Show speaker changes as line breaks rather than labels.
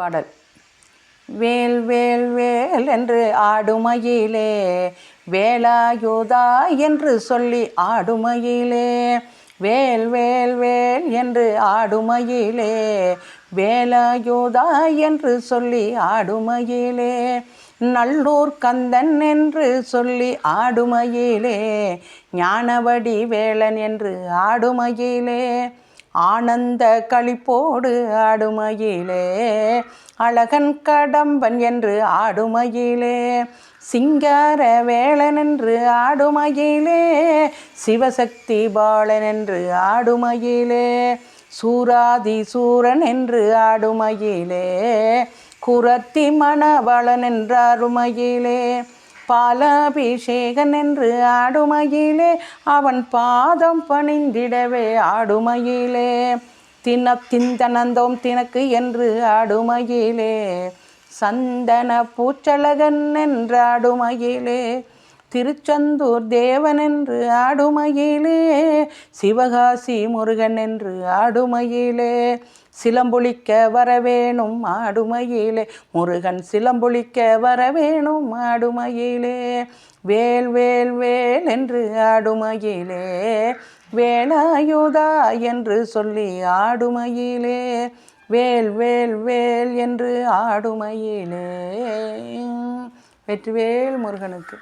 பாடல். வேல் வேல் வேல் என்று ஆடுமையிலே வேலாயுதா என்று சொல்லி ஆடுமையிலே வேல் வேல் வேல் என்று ஆடுமையிலே வேலாயுதா என்று சொல்லி ஆடுமையிலே நல்லூர் கந்தன் என்று சொல்லி ஆடுமையிலே ஞானவடி வேலன் என்று ஆடுமையிலே ஆனந்த களிப்போடு ஆடுமயிலே அழகன் கடம்பன் என்று ஆடுமயிலே சிங்கார வேளன் என்று ஆடுமயிலே சிவசக்தி பாலன் என்று ஆடுமயிலே சூராதி சூரன் என்று ஆடுமயிலே குரத்தி மணவளன் என்ற அருமயிலே பாலாபிஷேகன் என்று ஆடுமயிலே அவன் பாதம் பணிந்திடவே ஆடுமயிலே. தின திந்தனந்தோம் தினக்கு என்று ஆடுமயிலே. சந்தன பூச்சலகன் என்று ஆடுமயிலே. திருச்செந்தூர் தேவன் என்று ஆடுமையிலே சிவகாசி முருகன் என்று ஆடுமயிலே. சிலம்பொழிக்க வரவேணும் ஆடுமயிலே முருகன் சிலம்பொழிக்க வரவேணும் ஆடுமயிலே. வேல் வேல் வேல் என்று ஆடுமயிலே வேலாயுதா என்று சொல்லி ஆடுமயிலே. வேல் வேல் வேல் என்று ஆடுமையிலே. வெற்றிவேல் முருகனுக்கு.